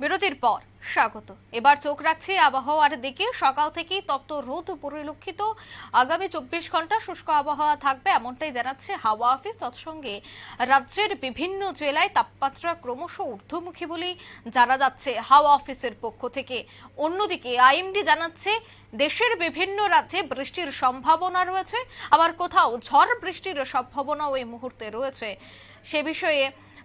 বিরতির পর স্বাগত। এবার চোখ রাখছি আবহাওয়ার দিকে। সকাল থেকেই তপ্ত রোদ পরিলক্ষিত। আগামী চব্বিশ ঘণ্টা শুষ্ক আবহাওয়া থাকবে, এমনটাই জানাচ্ছে হাওয়া অফিস। তৎসঙ্গে রাজ্যের বিভিন্ন জেলায় তাপমাত্রা ক্রমশ ঊর্ধ্বমুখী বলেই জানা যাচ্ছে হাওয়া অফিসের পক্ষ থেকে। অন্যদিকে আইএমডি জানাচ্ছে, দেশের বিভিন্ন রাজ্যে বৃষ্টির সম্ভাবনা রয়েছে। আবার কোথাও ঝড় বৃষ্টির সম্ভাবনাও এই মুহূর্তে রয়েছে। সে বিষয়ে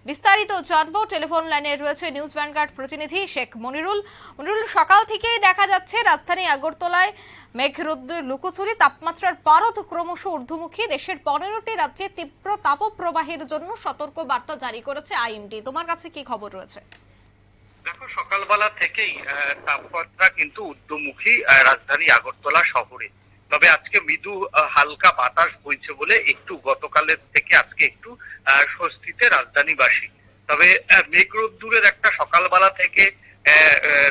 বিস্তারিত জানব। টেলিফোন লাইনে রয়েছে নিউজ ভ্যানগার্ড প্রতিনিধি শেখ মনিরুল। মনিরুল, সকাল থেকেই দেখা যাচ্ছে রাজধানী আগরতলায় মেঘরোদ্দুর লুকোচুরি, তাপমাত্রার পারদ ক্রমশ ঊর্ধ্বমুখী। দেশের পনেরোটি রাজ্যে তীব্র তাপপ্রবাহের জন্য সতর্ক বার্তা জারি করেছে আইএমডি তোমার কাছে কি খবর রয়েছে? দেখো, সকালবেলা থেকেই তাপমাত্রা কিন্তু ঊর্ধ্বমুখী রাজধানী আগরতলা শহরে। তবে আজকে মৃদু হালকা বাতাস বইছে বলে একটু গতকালের থেকে আজকে একটু স্বস্তিতে রাজধানীবাসী। তবে মেঘ রোদ্দুরের একটা সকালবেলা থেকে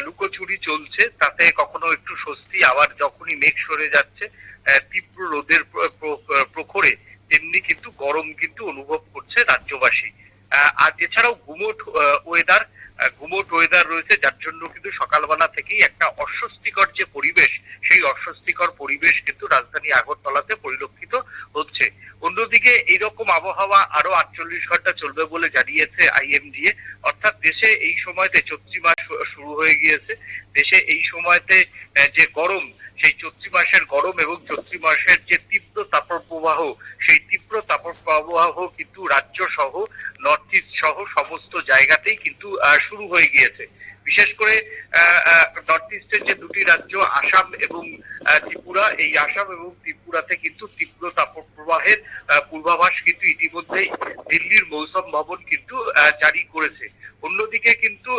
লুকোচুরি চলছে, তাতে কখনো একটু স্বস্তি, আবার যখনই মেঘ সরে যাচ্ছে তীব্র রোদের প্র- প্র- প্রখরে, তেমনি কিন্তু গরম কিন্তু অনুভব করছে রাজ্যবাসী। আর এছাড়াও গুমোট ওয়েদার গুমোট ওয়েদার রয়েছে, যার জন্য কিন্তু সকালবেলা থেকেই একটা অস্বস্তিকর যে পরিবেশ, সেই অস্বস্তিকর পরিবেশ কিন্তু রাজধানী আগরতলাতে পরিলক্ষিত হচ্ছে। অন্যদিকে এইরকম আবহাওয়া আরও আটচল্লিশ ঘণ্টা চলবে বলে জানিয়েছে আইএমডিএ অর্থাৎ দেশে এই সময়তে চৈত্রী মাস শুরু হয়ে গিয়েছে। দেশে এই সময়তে যে গরম সেই চৈত্রী মাসের গরম এবং চৈত্রী মাসের যে তীব্র তাপপ্রবাহ সেই তীব্র তাপপ্রবাহ কিন্তু রাজ্য সহ নর্থ ইস্ট সহ সমস্ত জায়গাতেই কিন্তু শুরু হয়ে গিয়েছে। বিশেষ করে নর্থ ইস্টের যে দুটি রাজ্য, আসাম এবং ত্রিপুরা, এই আসাম এবং ত্রিপুরাতে কিন্তু তীব্র তাপপ্রবাহের পূর্বাভাস কিন্তু ইতিমধ্যেই দিল্লির মৌসুম ভবন কিন্তু জারি করেছে। অন্যদিকে কিন্তু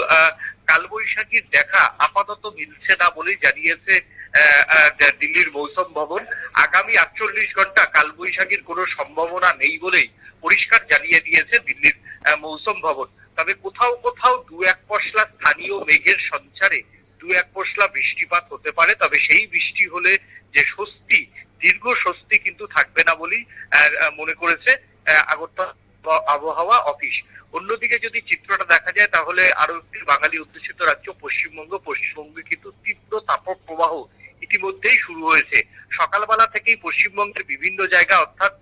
কালবৈশাখীর দেখা আপাতত মিলছে না বলেই জানিয়েছে দিল্লির মৌসুম ভবন, আগামী আটচল্লিশ ঘণ্টা কালবৈশাখীর কোনো সম্ভাবনা নেই বলেই পরিষ্কার জানিয়ে দিয়েছে দিল্লির মৌসুম ভবন। তবে কোথাও কোথাও দু এক পশলা স্থানীয় মেঘের সঞ্চারে দু এক পশলা বৃষ্টিপাত হতে পারে, তবে সেই বৃষ্টি হলে যে স্বস্তি, দীর্ঘ স্বস্তি কিন্তু থাকবে না বলেই মনে করেছে আগরতলা আবহাওয়া অফিস। অন্যদিকে যদি চিত্রটা দেখা যায়, তাহলে আরও একটি বাঙালি অধ্যুষিত রাজ্য, পশ্চিমবঙ্গ। পশ্চিমবঙ্গে কিন্তু তীব্র তাপপ্রবাহ ইতিমধ্যেই শুরু হয়েছে। সকালবেলা থেকেই পশ্চিমবঙ্গের বিভিন্ন জায়গা, অর্থাৎ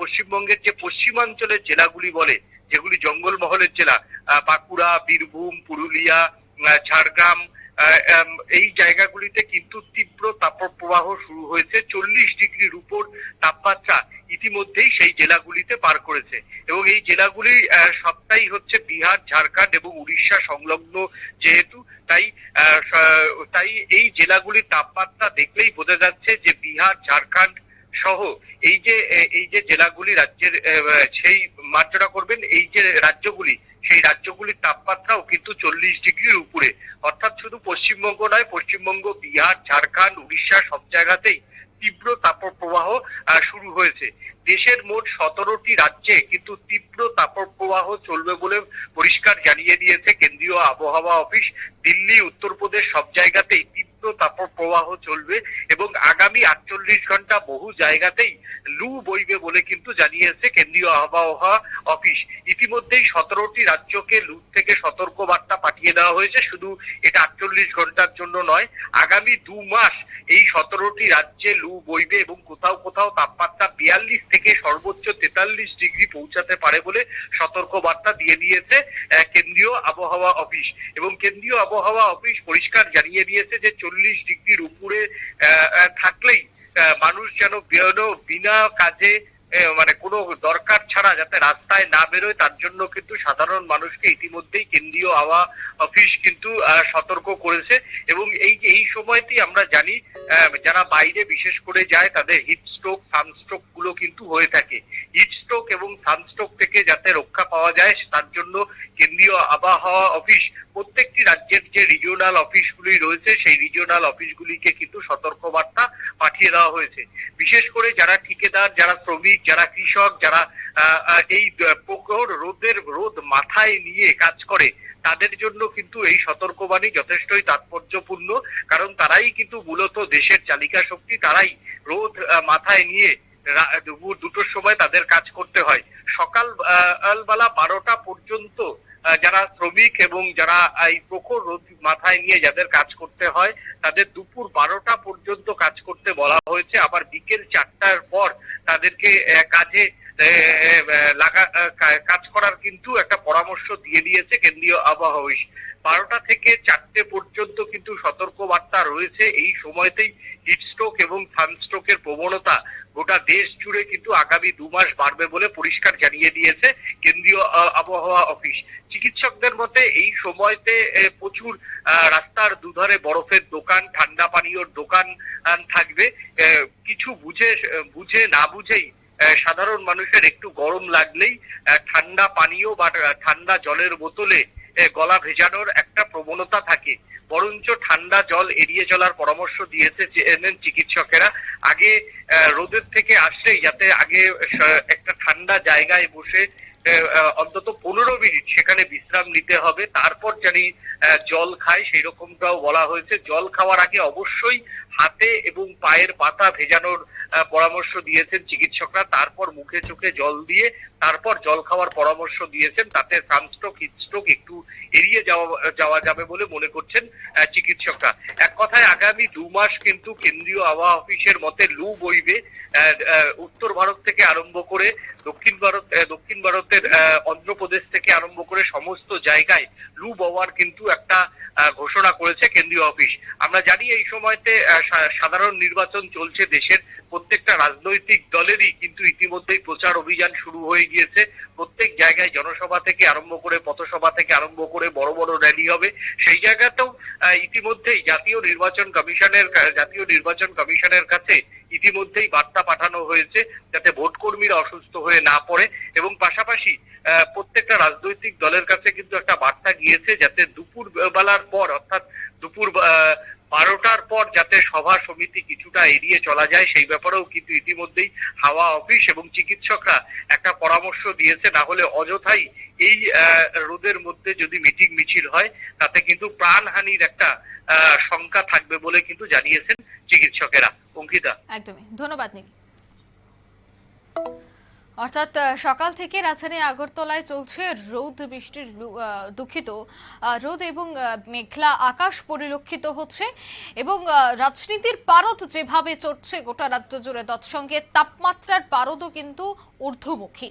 পশ্চিমবঙ্গের যে পশ্চিমাঞ্চলের জেলাগুলি বলে, যেগুলি জঙ্গলমহলের জেলা বাঁকুড়া, বীরভূম, পুরুলিয়া ঝাড়গ্রাম এই জায়গাগুলিতে কিন্তু তীব্র তাপপ্রবাহ শুরু হয়েছে। চল্লিশ ডিগ্রির উপর তাপমাত্রা ইতিমধ্যেই সেই জেলাগুলিতে পার করেছে। এবং এই জেলাগুলি সবটাই হচ্ছে বিহার, ঝাড়খণ্ড এবং উড়িষ্যা সংলগ্ন যেহেতু, তাই তাই এই জেলাগুলির তাপমাত্রা দেখলেই বোঝা যাচ্ছে যে বিহার, ঝাড়খণ্ড সহ এই যে এই যে জেলাগুলি রাজ্যের সেই মার্জনা করবেন, এই যে রাজ্যগুলি, সেই রাজ্যগুলির তাপমাত্রাও কিন্তু চল্লিশ ডিগ্রির উপরে। অর্থাৎ শুধু পশ্চিমবঙ্গ নয়, পশ্চিমবঙ্গ, বিহার, ঝাড়খণ্ড, উড়িষ্যা সব জায়গাতেই তীব্র তাপপ্রবাহ শুরু হয়েছে। দেশের মোট সতেরোটি রাজ্যে কিন্তু তীব্র তাপপ্রবাহ চলবে বলে পরিষ্কার জানিয়ে দিয়েছে কেন্দ্রীয় আবহাওয়া অফিস। দিল্লি, উত্তরপ্রদেশ সব জায়গাতেই তীব্র তাপপ্রবাহ চলবে এবং আগামী আটচল্লিশ ঘণ্টা বহু জায়গাতেই লু বইবে বলে কিন্তু জানিয়েছে কেন্দ্রীয় আবহাওয়া অফিস। ইতিমধ্যেই সতেরোটি রাজ্যকে লু থেকে সতর্ক বার্তা পাঠিয়ে দেওয়া হয়েছে। শুধু এটা আটচল্লিশ ঘণ্টার জন্য নয়, আগামী দু মাস এই সতেরোটি রাজ্যে লু বইবে এবং কোথাও কোথাও তাপমাত্রা বিয়াল্লিশ থেকে সর্বোচ্চ তেতাল্লিশ ডিগ্রি পৌঁছাতে পারে বলে সতর্ক বার্তা দিয়ে দিয়েছে কেন্দ্রীয় আবহাওয়া অফিস। এবং কেন্দ্রীয় আবহাওয়া অফিস পরিষ্কার জানিয়ে দিয়েছে যে চল্লিশ ডিগ্রির উপরে থাকলেই মানুষ যেন বিনা কাজে মানে কোনো দরকার ছাড়া যাতে রাস্তায় না বেরোয়, তার জন্য কিন্তু সাধারণ মানুষকে ইতিমধ্যেই কেন্দ্রীয় আবহাওয়া অফিস কিন্তু সতর্ক করেছে। এবং এই এই সময়তেই আমরা জানি যারা বাইরে বিশেষ করে যায়, তাদের হিট স্ট্রোক সানস্ট্রোকগুলো কিন্তু হয়ে থাকে। হিট স্ট্রোক এবং সানস্ট্রোক থেকে যাতে রক্ষা পাওয়া যায়, তার জন্য কেন্দ্রীয় আবহাওয়া অফিস প্রত্যেকটি রাজ্যের যে রিজিওনাল অফিসগুলি রয়েছে, সেই রিজিওনাল অফিসগুলিকে কিন্তু সতর্কবার্তা পাঠিয়ে দেওয়া হয়েছে। বিশেষ করে যারা ঠিকাদার, যারা শ্রমিক, যারা কৃষক, যারা এই প্রখর রোদের, রোদ মাথায় নিয়ে কাজ করে, তাদের জন্য কিন্তু এই সতর্কবাণী যথেষ্টই তাৎপর্যপূর্ণ, কারণ তারাই কিন্তু মূলত দেশের চালিকা শক্তি, তারাই রোদ মাথায় নিয়ে দুপুর দুটোর সময় তাদের কাজ করতে হয়। সকাল বেলা বারোটা পর্যন্ত যারা শ্রমিক এবং যারা এই প্রখর রোদ মাথায় নিয়ে যাদের কাজ করতে হয়, তাদের দুপুর বারোটা পর্যন্ত কাজ করতে বলা হয়েছে। আবার বিকেল চারটার পর তাদেরকে কাজে লাগা কাজ করার কিন্তু একটা পরামর্শ দিয়ে দিয়েছে কেন্দ্রীয় আবহাওয়া বারোটা থেকে চারটে পর্যন্ত কিন্তু সতর্ক বার্তা রয়েছে। এই সময়তেই হিটস্ট্রোক এবং সানস্ট্রোকের প্রবণতা গোটা দেশ জুড়ে কিন্তু আগামী দু মাস বাড়বে বলে পরিষ্কার জানিয়ে দিয়েছে কেন্দ্রীয় আবহাওয়া অফিস। চিকিৎসকদের মতে, এই সময়তে প্রচুর রাস্তার দুধারে বরফের দোকান, ঠান্ডা পানীয়র দোকান থাকবে। কিছু বুঝে বুঝে না বুঝেই সাধারণ মানুষের একটু গরম লাগলেই ঠান্ডা পানীয় বা ঠান্ডা জলের বোতলে গলা ভেজানোর একটা প্রবণতা থাকে। বরঞ্চ ঠান্ডা জল এড়িয়ে চলার পরামর্শ দিয়েছে চিকিৎসকেরা। আগে রোদের থেকে আসলেই যাতে আগে একটা ঠান্ডা জায়গায় বসে অন্তত পনেরো মিনিট সেখানে বিশ্রাম নিতে হবে। তারপর জানি জল খায় সেই রকমটাও বলা হয়েছে। জল খাওয়ার আগে অবশ্যই হাতে এবং পায়ের পাতা ভেজানোর পরামর্শ দিয়েছেন চিকিৎসকরা। তারপর মুখে চোখে জল দিয়ে, তারপর জল খাওয়ার পরামর্শ দিয়েছেন। তাতে সানস্ট্রোক হিটস্ট্রোক একটু এড়িয়ে যাওয়া যাওয়া যাবে বলে মনে করছেন চিকিৎসকরা। এক কথায়, আগামী দু মাস কিন্তু কেন্দ্রীয় আবহাওয়া অফিসের মতে লু বইবে উত্তর ভারত থেকে আরম্ভ করে দক্ষিণ ভারত দক্ষিণ ভারতের অন্ধ্রপ্রদেশ থেকে আরম্ভ করে সমস্ত জায়গায় লু বওয়ার কিন্তু একটা ঘোষণা করেছে কেন্দ্রীয় অফিস। আমরা জানি এই সময়তে সাধারণ নির্বাচন চলছে দেশের প্রত্যেকটা রাজনৈতিক দলেরই কিন্তু ইতিমধ্যেই প্রচার অভিযান শুরু হয়ে গিয়েছে। প্রত্যেক জায়গায় জনসভা থেকে আরম্ভ করে পথসভা থেকে আরম্ভ করে বড় বড় র্যালি হবে। সেই জায়গাতেও ইতিমধ্যেই জাতীয় নির্বাচন কমিশনের জাতীয় নির্বাচন কমিশনের কাছে ইতিমধ্যেই বার্তা পাঠানো হয়েছে যাতে ভোট কর্মীরা অসুস্থ হয়ে না পড়ে এবং পাশাপাশি প্রত্যেকটা রাজনৈতিক দলের কাছে কিন্তু একটা বার্তা গিয়েছে যাতে দুপুর বেলার পর, অর্থাৎ দুপুর বারোটার পর যাতে সভা সমিতি কিছুটা এড়িয়ে চলা যায়, সেই ব্যাপারেও কিন্তু ইতিমধ্যেই হাওয়া অফিস এবং চিকিৎসকরা একটা পরামর্শ দিয়েছে। না হলে অযথাই এই রোদের মধ্যে যদি মিটিং মিছিল হয়, তাতে কিন্তু প্রাণহানির একটা শঙ্কা থাকবে বলে কিন্তু জানিয়েছেন চিকিৎসকেরা। অঙ্কিতা। একদমই। ধন্যবাদ, নিকি। অর্থাৎ সকাল থেকে রাজধানী আগরতলায় চলছে রোদ বৃষ্টির দুঃখিত। রোদ এবং মেঘলা আকাশ পরিলক্ষিত হচ্ছে এবং রাজনীতির পারদ যেভাবে চড়ছে গোটা রাজ্য জুড়ে, তৎসঙ্গে তাপমাত্রার পারদও কিন্তু ঊর্ধ্বমুখী।